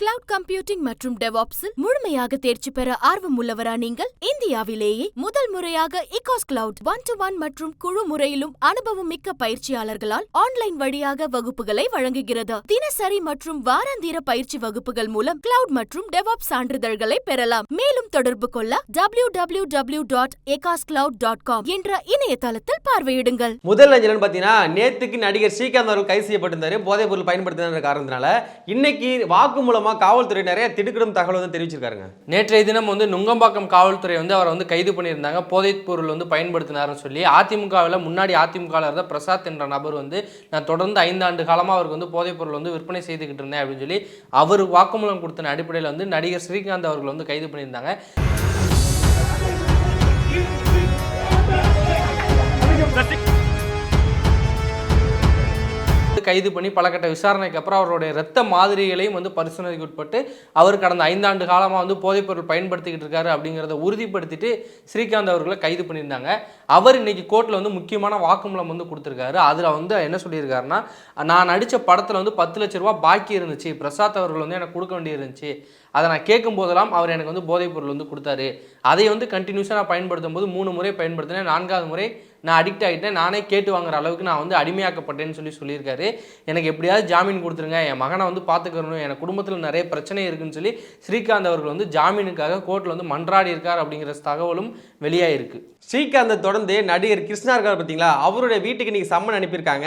Cloud computing மற்றும் டெவாப்ஸில் முழுமையாக தேர்ச்சி பெற ஆர்வம் உள்ளவரா நீங்கள்? இந்தியாவிலேயே முதல் முறையாக இகாஸ் கிளவுட் ஒன் டு ஒன் மற்றும் குழு முறையிலும் அனுபவம் மிக்க பயிற்சியாளர்களால் ஆன்லைன் வழியாக வகுப்புகளை வழங்குகிறது. தினசரி மற்றும் வாராந்திர பயிற்சி வகுப்புகள் மூலம் கிளவுட் மற்றும் டெவாப் சான்றிதழ்களை பெறலாம். மேலும் தொடர்பு கொள்ள W W W dot dot com என்ற இணையதளத்தில் பார்வையிடுங்கள். முதல் அஞ்சலன் பார்த்தீங்கன்னா நேத்துக்கு நடிகர் ஸ்ரீகாந்த் அவர்கள் கைது செய்யப்பட்டிருந்தாரு. போதைப் பொருள் பயன்படுத்தின காரணத்தினால இன்னைக்கு வாக்கு மூலமா காவல்துறை நிறைய திடுக்கிடும் தகவல் வந்து தெரிவிச்சிருக்காருங்க. நேற்றைய தினம் வந்து நுங்கம்பாக்கம் காவல்துறை வந்து அவரை வந்து கைது பண்ணியிருந்தாங்க. போதைப் பொருள் வந்து பயன்படுத்தினாருன்னு சொல்லி அதிமுகவில் முன்னாடி அதிமுகவில் இருந்த பிரசாத் என்ற நபர் வந்து நான் தொடர்ந்து ஐந்தாண்டு காலமாக அவருக்கு வந்து போதைப் பொருள் வந்து விற்பனை செய்துக்கிட்டு இருந்தேன் அப்படின்னு சொல்லி அவர் வாக்குமூலம் கொடுத்த அடிப்படையில் வந்து நடிகர் ஸ்ரீகாந்த் அவர்கள் வந்து கைது பண்ணியிருந்தாங்க. வந்து கைது பண்ணி பலகட்ட விசாரணைக்கு அப்புறம் அவருடைய ரத்த மாதிரிகளையும் வந்து பரிசோதனைக்கு உட்பட்டு அவர் கடந்த ஐந்தாண்டு காலமாக வந்து போதைப்பொருள் பயன்படுத்திக்கிட்டு இருக்காரு அப்படிங்கிறத உறுதிப்படுத்திட்டு ஸ்ரீகாந்த் அவர்களை கைது பண்ணியிருந்தாங்க. அவர் இன்னைக்கு கோர்ட்டில் வந்து முக்கியமான வாக்குமூலம் வந்து கொடுத்துருக்காரு. அதில் வந்து என்ன சொல்லியிருக்காருன்னா நான் நடித்த படத்தில் வந்து பத்து லட்ச ரூபா பாக்கி இருந்துச்சு. பிரசாத் அவர்கள் வந்து எனக்கு கொடுக்க வேண்டியிருந்துச்சு. அதை நான் கேட்கும் போதெல்லாம் அவர் எனக்கு வந்து போதைப் பொருள் வந்து கொடுத்தாரு. அதை வந்து கண்டினியூஸாக நான் பயன்படுத்தும் போது மூணு முறை பயன்படுத்தினேன். நான்காவது முறை நான் அடிக்ட் ஆகிட்டேன் நானே கேட்டு வாங்குற அளவுக்கு நான் வந்து அடிமையாக்கப்பட்டேன்னு சொல்லி சொல்லியிருக்காரு. எனக்கு எப்படியாவது ஜாமீன் கொடுத்துருங்க. என் மகனை வந்து பார்த்துக்கணும் என் குடும்பத்தில் நிறைய பிரச்சனை இருக்குன்னு சொல்லி ஸ்ரீகாந்த் அவர்கள் வந்து ஜாமீனுக்காக கோர்ட்டில் வந்து மன்றாடி இருக்கார் அப்படிங்கிற தகவலும் வெளியாயிருக்கு. ஸ்ரீகாந்தை தொடர்ந்து நடிகர் கிருஷ்ணா இருக்கார் பார்த்தீங்களா? அவருடைய வீட்டுக்கு இன்னைக்கு சம்மன் அனுப்பியிருக்காங்க.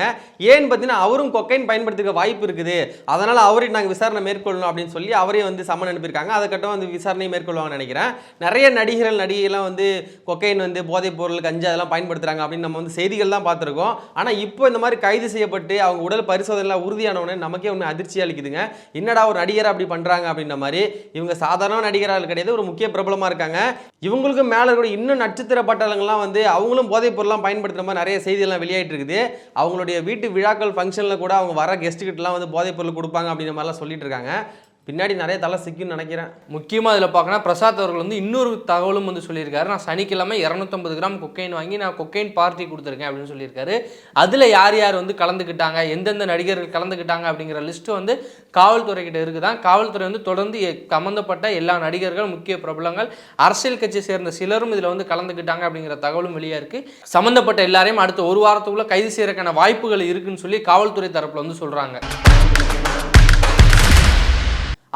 ஏன்னு பார்த்தீங்கன்னா அவரும் கொக்கைன் பயன்படுத்திக்க வாய்ப்பு இருக்குது. அதனால் அவரை நாங்கள் விசாரணை மேற்கொள்ளணும் அப்படின்னு சொல்லி அவரே வந்து சம்மன் அனுப்பியிருக்காங்க. அதுக்கட்டும் வந்து விசாரணையை மேற்கொள்வாங்கன்னு நினைக்கிறேன். நிறைய நடிகர்கள் நடிகைலாம் வந்து கொக்கைன் வந்து போதைப் பொருள் கஞ்சா அதெல்லாம் பயன்படுத்துகிறாங்க அப்படின்னு நம்ம வந்து செய்திகள் தான் பார்த்துருக்கோம். ஆனால் இப்போ இந்த மாதிரி கைது செய்யப்பட்டு அவங்க உடல் பரிசோதனைலாம் உறுதியானவனே நமக்கே ஒன்று அதிர்ச்சி அளிக்குதுங்க. என்னடா ஒரு நடிகர் அப்படி பண்ணுறாங்க அப்படின்ற மாதிரி இவங்க சாதாரண நடிகரால் கிடையாது ஒரு முக்கிய பிரபலமாக இருக்காங்க. இவங்களுக்கு மேலே கூட இன்னும் நட்சத்திர பட்டாளங்கள்லாம் வந்து அவங்களும் போதைப் பொருள்லாம் பயன்படுத்துகிற மாதிரி நிறைய செய்தியெல்லாம் வெளியாயிட்டு இருக்குது அவங்களுடைய வீட்டு விழாக்கள் ஃபங்க்ஷனில் கூட அவங்க வர கெஸ்ட்டுக்கிட்டலாம் வந்து போதைப் பொருள் கொடுப்பாங்க அப்படின்ற மாதிரிலாம் சொல்லிட்டு இருக்காங்க பின்னாடி நிறைய தலை சிக்குன்னு நினைக்கிறேன். முக்கியமாக இதில் பார்க்கணும் பிரசாத் அவர்கள் வந்து இன்னொரு தகவலும் வந்து சொல்லியிருக்காரு. நான் சனிக்கிழமை இரநூத்தம்பது கிராம் கொக்கைன் வாங்கி நான் கொக்கைன் பார்ட்டி கொடுத்துருக்கேன் அப்படின்னு சொல்லியிருக்காரு. அதில் யார் யார் வந்து கலந்துக்கிட்டாங்க? எந்தெந்த நடிகர்கள் கலந்துக்கிட்டாங்க அப்படிங்கிற லிஸ்ட்டு வந்து காவல்துறை கிட்ட இருக்குதான். காவல்துறை வந்து தொடர்ந்து சம்மந்தப்பட்ட எல்லா நடிகர்கள் முக்கிய பிரபலங்கள் அரசியல் கட்சியை சேர்ந்த சிலரும் இதில் வந்து கலந்துக்கிட்டாங்க அப்படிங்கிற தகவலும் வெளியாக இருக்குது சம்மந்தப்பட்ட எல்லாரையும் அடுத்த ஒரு வாரத்துக்குள்ளே கைது செய்யறதுக்கான வாய்ப்புகள் இருக்குன்னு சொல்லி காவல்துறை தரப்பில் வந்து சொல்கிறாங்க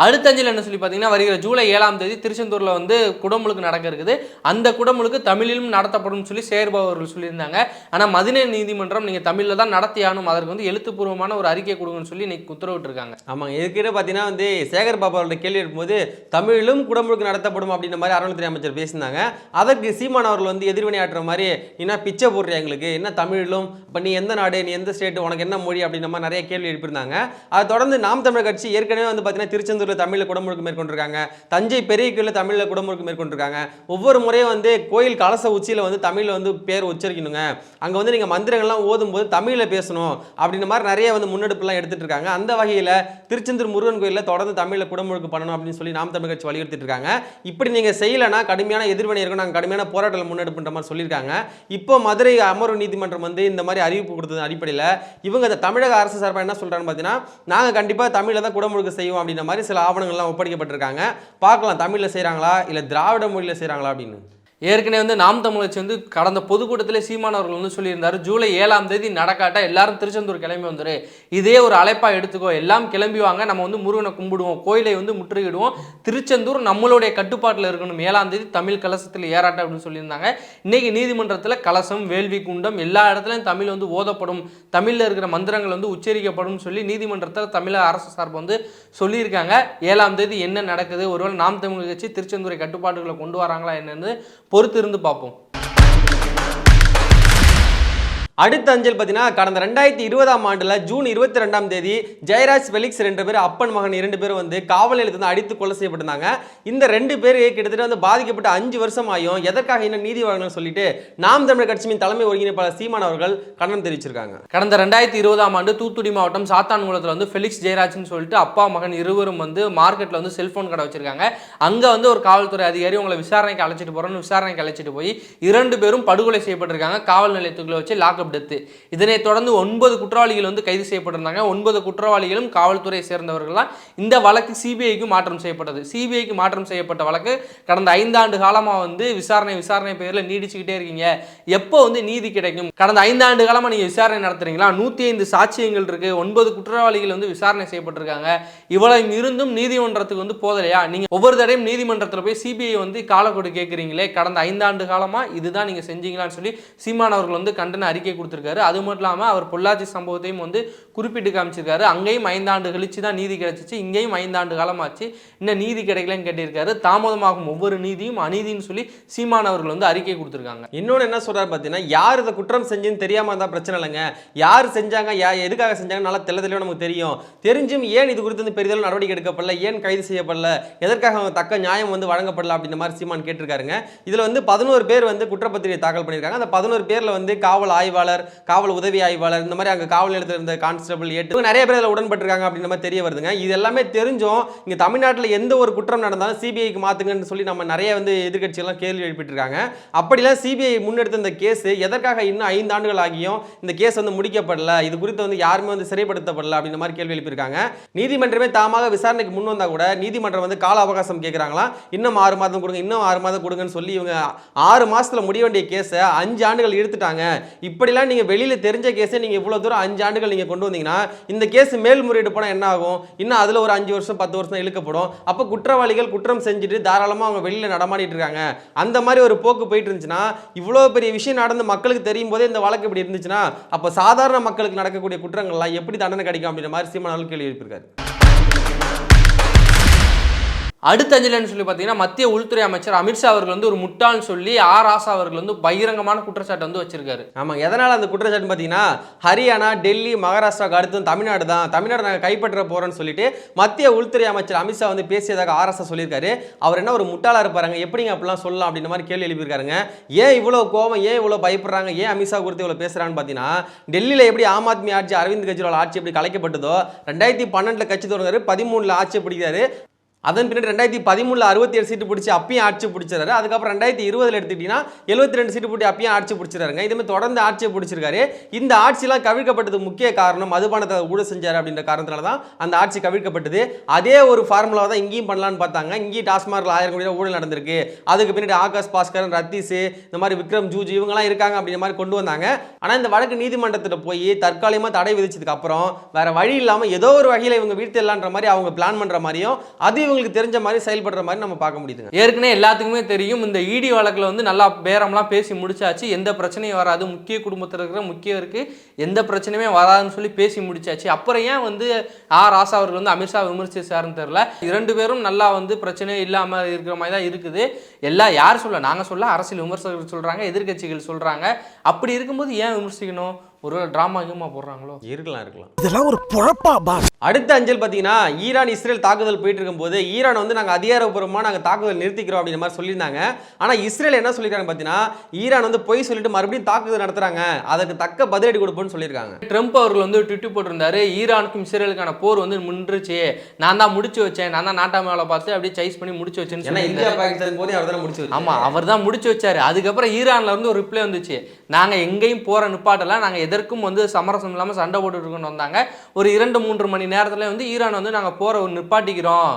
அடுத்த அஞ்சல் என்ன சொல்லி பார்த்தீங்கன்னா வருகிற ஜூலை ஏழாம் தேதி திருச்செந்தூரில் வந்து குடமுழுக்கு நடக்க இருக்குது. அந்த குடமுழுக்கு தமிழிலும் நடத்தப்படும் சொல்லி சேர்பவர்கள் சொல்லியிருந்தாங்க. ஆனால் மதுரை நீதிமன்றம் நீங்கள் தமிழில் தான் நடத்தியானும் அதற்கு வந்து எழுத்துப்பூர்வமான ஒரு அறிக்கை கொடுங்கன்னு சொல்லி இன்னைக்கு உத்தரவிட்டிருக்காங்க. ஆமாங்க. இதுக்கிட்ட பார்த்தீங்கன்னா வந்து சேகர் பாபா அவர்களோட கேள்வி இருக்கும்போது தமிழிலும் குடமுழுக்கு நடத்தப்படும் அப்படின்ற மாதிரி அறநிலைத்துறை அமைச்சர் பேசியிருந்தாங்க. அதற்கு சீமான் அவர்கள் வந்து எதிர்வினை ஆற்றுற மாதிரி என்ன பிச்சை போடுறியா எங்களுக்கு? என்ன தமிழிலும்? இப்போ நீ எந்த நாடு? நீ எந்த ஸ்டேட் உனக்கு என்ன மொழி? அப்படின்ற மாதிரி நிறைய கேள்வி எழுப்பியிருந்தாங்க. அதை தொடர்ந்து நாம் தமிழர் கட்சி ஏற்கனவே வந்து பார்த்தீங்கன்னா திருச்செந்தூர் திருச்செந்தூரில் தமிழில் குடமுழுக்கு மேற்கொண்டிருக்காங்க. தஞ்சை பெரிய கோயிலில் தமிழில் குடமுழுக்கு மேற்கொண்டிருக்காங்க. ஒவ்வொரு முறையும் வந்து கோயில் கலச உச்சியில் வந்து தமிழில் வந்து பேர் உச்சரிக்கணுங்க. அங்கே வந்து நீங்கள் மந்திரங்கள்லாம் ஓதும்போது தமிழில் பேசணும் அப்படின்ற மாதிரி நிறைய வந்து முன்னெடுப்புலாம் எடுத்துட்டு இருக்காங்க அந்த வகையில் திருச்செந்தூர் முருகன் கோயிலில் தொடர்ந்து தமிழில் குடமுழுக்கு பண்ணணும் அப்படின்னு சொல்லி நாம் தமிழ் கட்சி வலியுறுத்திட்டு இருக்காங்க இப்படி நீங்கள் செய்யலைன்னா கடுமையான எதிர்வினை இருக்கும். நாங்கள் கடுமையான போராட்டங்கள் முன்னெடுப்புன்ற மாதிரி சொல்லியிருக்காங்க. இப்போ மதுரை அமர்வு நீதிமன்றம் வந்து இந்த மாதிரி அறிவிப்பு கொடுத்தது அடிப்படையில் இவங்க தமிழக அரசு சார்பாக என்ன சொல்கிறான்னு பார்த்தீங்கன்னா நாங்கள் கண்டிப்பாக தமிழில் தான் குடமுழுக்கு செய்வோம் அப்படின்ற மாதிரி சில ஆவணங்கள்லாம் ஒப்படைக்கப்பட்டிருக்காங்க. பார்க்கலாம் தமிழில் செய்கிறாங்களா இல்லை திராவிட மொழியில் செய்கிறாங்களா அப்படின்னு. ஏற்கனவே வந்து நாம் தமிழச்சி வந்து கடந்த பொதுக்கூட்டத்திலே சீமான் அவர்கள் வந்து சொல்லியிருந்தாரு ஜூலை ஏழாம் தேதி நடக்காட்டா எல்லாரும் திருச்செந்தூர் கிளம்பி வந்துரு. இதே ஒரு அழைப்பாக எடுத்துக்கோ எல்லாம் கிளம்பி வாங்க நம்ம வந்து முருகனை கும்பிடுவோம் கோயிலை வந்து முற்றுகிடுவோம் திருச்செந்தூர் நம்மளுடைய கட்டுப்பாட்டில் இருக்கணும். ஏழாம் தேதி தமிழ் கலசத்தில் ஏறாட்டம் அப்படின்னு சொல்லியிருந்தாங்க. இன்னைக்கு நீதிமன்றத்தில் கலசம் வேள்வி குண்டம் எல்லா இடத்துலையும் தமிழ் வந்து ஓதப்படும். தமிழில் இருக்கிற மந்திரங்கள் வந்து உச்சரிக்கப்படும் சொல்லி நீதிமன்றத்தில் தமிழக அரசு சார்பு வந்து சொல்லியிருக்காங்க. ஏழாம் தேதி என்ன நடக்குது? ஒருவேளை நாம் தமிழ் கட்சி திருச்செந்தூரை கட்டுப்பாடுகளை கொண்டு வராங்களா என்னன்னு பொறுத்து இருந்து பார்ப்போம். அடுத்த அஞ்சல் பார்த்தீங்கன்னா கடந்த ரெண்டாயிரத்தி இருபதாம் ஆண்டில் ஜூன் இருபத்தி ரெண்டாம் தேதி ஜெயராஜ் ஃபெலிக்ஸ் ரெண்டு பேர் அப்பன் மகன் இரண்டு பேரும் வந்து காவல் நிலையத்தில் வந்து அடித்து கொலை செய்யப்பட்டிருந்தாங்க. இந்த ரெண்டு பேர் கிட்டத்தட்ட வந்து பாதிக்கப்பட்ட அஞ்சு வருஷம் ஆயும். எதற்காக இன்னும் நீதி வழங்கணும்னு சொல்லிட்டு நாம் தமிழர் கட்சியின் தலைமை ஒருங்கிணைப்பாளர் சீமான் அவர்கள் கண்டனம் தெரிவிச்சிருக்காங்க. கடந்த ரெண்டாயிரத்தி இருபதாம் ஆண்டு தூத்துக்குடி மாவட்டம் சாத்தான்குளத்தில் வந்து ஃபெலிக்ஸ் ஜெயராஜ்னு சொல்லிட்டு அப்பா மகன் இருவரும் வந்து மார்க்கெட்டில் வந்து செல்ஃபோன் கடை வச்சிருக்காங்க. அங்கே வந்து ஒரு காவல்துறை அதிகாரி உங்களை விசாரணைக்கு அழைச்சிட்டு போகிறோன்னு விசாரணைக்கு அழைச்சிட்டு போய் இரண்டு பேரும் படுகொலை செய்யப்பட்டிருக்காங்க. காவல் நிலையத்துக்குள்ளே வச்சு லாக்அப் ஆஃப் டெத்து இதனைத் தொடர்ந்து ஒன்பது குற்றவாளிகள் வந்து கைது செய்யப்பட்டிருந்தாங்க. ஒன்பது குற்றவாளிகளும் காவல்துறையை சேர்ந்தவர்கள்லாம் இந்த வழக்கு சிபிஐக்கு மாற்றம் செய்யப்பட்டது. சிபிஐக்கு மாற்றம் செய்யப்பட்ட வழக்கு கடந்த ஐந்தாண்டு காலமாக வந்து விசாரணை விசாரணை பேரில் நீடிச்சுக்கிட்டே இருக்கீங்க. எப்போ வந்து நீதி கிடைக்கும்? கடந்த ஐந்தாண்டு காலமாக நீங்கள் விசாரணை நடத்துறீங்களா? நூற்றி ஐந்து சாட்சியங்கள் இருக்கு. ஒன்பது குற்றவாளிகள் வந்து விசாரணை செய்யப்பட்டிருக்காங்க. இவ்வளவு இருந்தும் நீதிமன்றத்துக்கு வந்து போதலையா நீங்கள் ஒவ்வொரு தடையும் நீதிமன்றத்தில் போய் சிபிஐ வந்து காலக்கொடு கேட்குறீங்களே கடந்த ஐந்தாண்டு காலமாக இதுதான் நீங்கள் செஞ்சீங்களான்னு சொல்லி சீமானவர்கள் வந்து கண்டன அறிக்கை கொடுத்துருக்காரு. அது மட்டும் இல்லாமல் அவர் பொள்ளாச்சி சம்பவத்தையும் வந்து குறிப்பிட்டு காமிச்சிருக்காரு. அங்கேயும் ஐந்தாண்டு கழிச்சு தான் நீதி கிடைச்சிச்சு. இங்கேயும் ஐந்தாண்டு காலமாச்சு. இன்னும் நீதி கிடைக்கலன்னு கேட்டிருக்காரு. தாமதமாகும் ஒவ்வொரு நீதியும் அநீதின்னு சொல்லி சீமான் அவர்கள் வந்து அறிக்கை கொடுத்துருக்காங்க. இன்னொன்று என்ன சொல்றாரு பார்த்தீங்கன்னா யார் இதை குற்றம் செஞ்சுன்னு தெரியாமல் இருந்தால் பிரச்சனை இல்லைங்க. யார் செஞ்சாங்க யா எதுக்காக செஞ்சாங்க நல்லா தெள்ள தெளிவாக நமக்கு தெரியும். தெரிஞ்சும் ஏன் இது குறித்து வந்து பெரிதளவு நடவடிக்கை எடுக்கப்படல? ஏன் கைது செய்யப்படல? எதற்காக அவங்க தக்க நியாயம் வந்து வழங்கப்படல அப்படின்ற மாதிரி சீமான் கேட்டிருக்காருங்க. இதில் வந்து பதினோரு பேர் வந்து குற்றப்பத்திரிகை தாக்கல் பண்ணியிருக்காங்க. அந்த பதினோரு பேரில் வந்து காவல் ஆய்வாளர் ஆய்வாளர் காவல் உதவி ஆய்வாளர் இந்த மாதிரி அங்கே காவல் நிலையத்தில் இருந்த கான்ஸ்டபிள் எட்டு நிறைய பேர் அதில் உடன்பட்டிருக்காங்க அப்படின்ற மாதிரி தெரிய வருதுங்க. இது எல்லாமே தெரிஞ்சும் இங்கே தமிழ்நாட்டில் எந்த ஒரு குற்றம் நடந்தாலும் சிபிஐக்கு மாற்றுங்கன்னு சொல்லி நம்ம நிறைய வந்து எதிர்கட்சிகள்லாம் கேள்வி எழுப்பிட்டுருக்காங்க. அப்படிலாம் சிபிஐ முன்னெடுத்த இந்த கேஸ் எதற்காக இன்னும் ஐந்து ஆண்டுகள் ஆகியும் இந்த கேஸ் வந்து முடிக்கப்படல? இது குறித்து வந்து யாருமே வந்து சிறைப்படுத்தப்படல அப்படின்ற மாதிரி கேள்வி எழுப்பியிருக்காங்க. நீதிமன்றமே தாமாக விசாரணைக்கு முன் வந்தால் கூட நீதிமன்றம் வந்து கால அவகாசம் கேட்குறாங்களா இன்னும் ஆறு மாதம் கொடுங்க இன்னும் ஆறு மாதம் கொடுங்கன்னு சொல்லி இவங்க ஆறு மாதத்தில் முடிய வேண்டிய கேஸை அஞ்சு ஆண்டுகள் எடுத்துட்டாங்க இப்படி இப்படிலாம் நீங்கள் வெளியில் தெரிஞ்ச கேஸை நீங்கள் இவ்வளோ தூரம் அஞ்சு ஆண்டுகள் நீங்கள் கொண்டு வந்தீங்கன்னா இந்த கேஸ் மேல்முறையீடு போனால் என்ன ஆகும்? இன்னும் அதில் ஒரு அஞ்சு வருஷம் பத்து வருஷம் இழுக்கப்படும். அப்போ குற்றவாளிகள் குற்றம் செஞ்சுட்டு தாராளமாக அவங்க வெளியில நடமாடிட்டு இருக்காங்க. அந்த மாதிரி ஒரு போக்கு போயிட்டு இருந்துச்சுன்னா இவ்வளோ பெரிய விஷயம் நடந்து மக்களுக்கு தெரியும் போதே இந்த வழக்கு இப்படி இருந்துச்சுன்னா அப்போ சாதாரண மக்களுக்கு நடக்கக்கூடிய குற்றங்கள்லாம் எப்படி தண்டனை கிடைக்கும் அப்படின்ற மாதிரி சீமானவர்கள் கேள்வி எழுப்பியிருக்காரு. அடுத்த அஞ்சலன்னு சொல்லி பார்த்தீங்கன்னா மத்திய உள்துறை அமைச்சர் அமித்ஷா அவர்கள் வந்து ஒரு முட்டாள்னு சொல்லி ஆர் ஆசா அவர்கள் வந்து பகிரங்கமான குற்றச்சாட்டு வந்து வச்சிருக்காரு. ஆமாம் எதனால் அந்த குற்றச்சாட்டு பார்த்தீங்கன்னா ஹரியானா டெல்லி மகாராஷ்டிராவுக்கு அடுத்து தமிழ்நாடு தான். தமிழ்நாடு நாங்கள் கைப்பற்ற போகிறோம்னு சொல்லிட்டு மத்திய உள்துறை அமைச்சர் அமித்ஷா வந்து பேசியதாக ஆர் ஆசா சொல்லியிருக்காரு. அவர் என்ன ஒரு முட்டாளாக இருப்பாருங்க? எப்படிங்க அப்படிலாம் சொல்லலாம் அப்படின்ற மாதிரி கேள்வி எழுப்பியிருக்காருங்க. ஏன் இவ்வளோ கோவம் ஏன் இவ்வளோ பயப்படுறாங்க? ஏன் அமித்ஷா குறித்து இவ்வளோ பேசுகிறான்னு பார்த்தீங்கன்னா டெல்லியில் எப்படி ஆம் ஆத்மி ஆட்சி அரவிந்த் கெஜ்ரிவால் ஆட்சி எப்படி கலைக்கப்பட்டதோ ரெண்டாயிரத்தி பன்னெண்டில் கட்சி தொடர்ந்தார் பதிமூணில் ஆட்சி பிடிக்கிறாரு அதன் பின்னாடி ரெண்டாயிரத்தி பதிமூணில் அறுபத்தி ஏழு சீட்டு பிடிச்சி அப்பயும் ஆட்சி பிடிச்சாரு அதுக்கப்புறம் ரெண்டாயிரத்தி இருபதில் எடுத்துக்கிட்டீங்கன்னா எழுபத்தி ரெண்டு சீட்டு பிடி அப்பயும் ஆட்சி பிடிச்சிருக்காருங்க இதுமாதிரி தொடர்ந்து ஆட்சியை பிடிச்சிருக்காரு. இந்த ஆட்சியெலாம் கவிழ்க்கப்பட்டது முக்கிய காரணம் மதுபானத்தை ஊழல் செஞ்சார் அப்படின்ற காரணத்தினால தான் அந்த ஆட்சி கவிழ்க்கப்பட்டது. அதே ஒரு ஃபார்முலாவை தான் இங்கேயும் பண்ணலான்னு பார்த்தாங்க. இங்கேயும் டாஸ்மார்க்கில் ஆயிரம் கோடி ஊழல் நடந்திருக்கு. அதுக்கு பின்னாடி ஆகாஷ் பாஸ்கரன் ரத்தீஸ் இந்த மாதிரி விக்ரம் ஜூஜி இவங்கெல்லாம் இருக்காங்க அப்படின்ற மாதிரி கொண்டு வந்தாங்க. ஆனால் இந்த வழக்கு நீதிமன்றத்தில் போய் தற்காலிகமாக தடை விதிச்சதுக்கு அப்புறம் வேற வழி இல்லாமல் ஏதோ ஒரு வகையில் இவங்க வீழ்த்திடலான்ற மாதிரி அவங்க பிளான் பண்ணுற மாதிரியும் அது இவங்களுக்கு தெரிஞ்ச மாதிரி செயல்படுற மாதிரி நம்ம பார்க்க முடியுதுங்க. ஏற்கனவே எல்லாத்துக்குமே தெரியும் இந்த இடி வழக்கில் வந்து நல்லா பேரம்லாம் பேசி முடிச்சாச்சு. எந்த பிரச்சனையும் வராது. முக்கிய குடும்பத்தில் இருக்கிற முக்கியருக்கு எந்த பிரச்சனையுமே வராதுன்னு சொல்லி பேசி முடிச்சாச்சு. அப்புறம் ஏன் வந்து ஆர் ராசா அவர்கள் வந்து அமித்ஷா விமர்சிச்சாருன்னு தெரியல. இரண்டு பேரும் நல்லா வந்து பிரச்சனையே இல்லாமல் இருக்கிற மாதிரி தான் இருக்குது. எல்லாம் யார் சொல்ல நாங்கள் சொல்ல அரசியல் விமர்சகர்கள் சொல்கிறாங்க எதிர்க்கட்சிகள் சொல்கிறாங்க அப்படி இருக்கும்போது ஏன் விமர்சிக்கணும்? ஒரு ட்ராமா கிமா போடுறாங்களோ? இருக்கலாம் இருக்கலாம். இதெல்லாம் ஒரு பொழப்பா பாஸ். அடுத்த அஞ்சல் பார்த்தீங்கன்னா ஈரான் இஸ்ரேல் தாக்குதல் போயிட்டு இருக்கும்போது ஈரான் வந்து நாங்கள் அதிகாரப்பூர்வமாக நாங்கள் தாக்குதல் நிறுத்திக்கிறோம் அப்படின்ற மாதிரி சொல்லியிருந்தாங்க. ஆனால் இஸ்ரேல் என்ன சொல்லியிருக்காங்க பார்த்தீங்கன்னா ஈரான் வந்து பொய் சொல்லிட்டு மறுபடியும் தாக்குதல் நடத்துறாங்க. அதற்கு தக்க பதிலடி கொடுப்போம்னு சொல்லியிருக்காங்க. ட்ரம்ப் அவர்கள் வந்து ட்விட்டு போட்டிருந்தாரு ஈரானுக்கும் இஸ்ரேலுக்கான போர் வந்து முன்றுச்சு நான் தான் முடிச்சு வச்சேன் நான் தான் நாட்டா மேலே பார்த்து அப்படியே சைஸ் பண்ணி முடிச்சு வச்சேன்னு சொல்லியிருந்தாரு. இந்தியா பாகிஸ்தான் போதே அவர் தானே முடிச்சு வச்சாரு. ஆமா அவர் தான் முடிச்சு வச்சாரு. அதுக்கப்புறம் ஈரான்ல இருந்து ஒரு ரிப்ளை வந்துச்சு. நாங்க எங்கேயும் போற நிப்பாட்டல நாங்க எதற்கும் வந்து சமரசம் இல்லாம சண்டை போட்டுட்டு இருக்கோம்னு வந்தாங்க. ஒரு இரண்டு மூன்று மணி நேரத்தில் வந்து ஈரான் வந்து நாங்கள் போகிற ஒரு நிப்பாட்டிக்கிறோம்.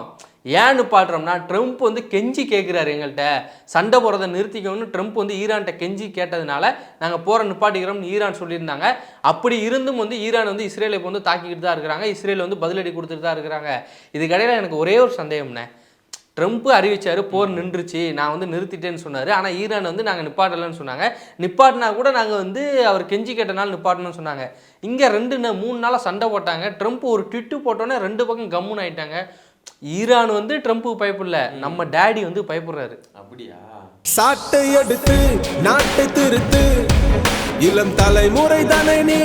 ஏன் நிப்பாட்டுறோம்னா ட்ரம்ப் வந்து கெஞ்சி கேட்குறாரு எங்கள்கிட்ட சண்டை போகிறத நிறுத்திக்கணும்னு ட்ரம்ப் வந்து ஈரான்கிட்ட கெஞ்சி கேட்டதுனால நாங்கள் போகிற நிப்பாட்டிக்கிறோம்னு ஈரான் சொல்லியிருந்தாங்க. அப்படி இருந்தும் வந்து ஈரான் வந்து இஸ்ரேலை இப்போ வந்து தாக்கிக்கிட்டு தான் இருக்கிறாங்க. இஸ்ரேல் வந்து பதிலடி கொடுத்துட்டு தான் இருக்கிறாங்க. இதுக்கடையில் எனக்கு ஒரே ஒரு சந்தேகம்ண்ணே. ட்ரம்ப் அறிவிச்சாரு போர் நின்றுச்சு நான் வந்து நிறுத்திட்டேன்னு சொன்னார். ஆனால் ஈரான் வந்து நாங்கள் நிப்பாட்டலைன்னு சொன்னாங்க. நிப்பாட்டினா கூட நாங்கள் வந்து அவர் கெஞ்சி கேட்டனால நிப்பாட்டணும்னு சொன்னாங்க. இங்கே ரெண்டு மூணு நாளாக சண்டை போட்டாங்க. ட்ரம்ப் ஒரு ட்விட்டு போட்டோன்னே ரெண்டு பக்கம் கம்முன்னு ஆயிட்டாங்க. ஈரான் வந்து ட்ரம்ப்புக்கு பயப்படல நம்ம டேடி வந்து பயப்படுறாரு. அப்படியா? சாட்டை எடுத்து நாட்டை திருத்து. இளம் தலைமுறை தானே நீ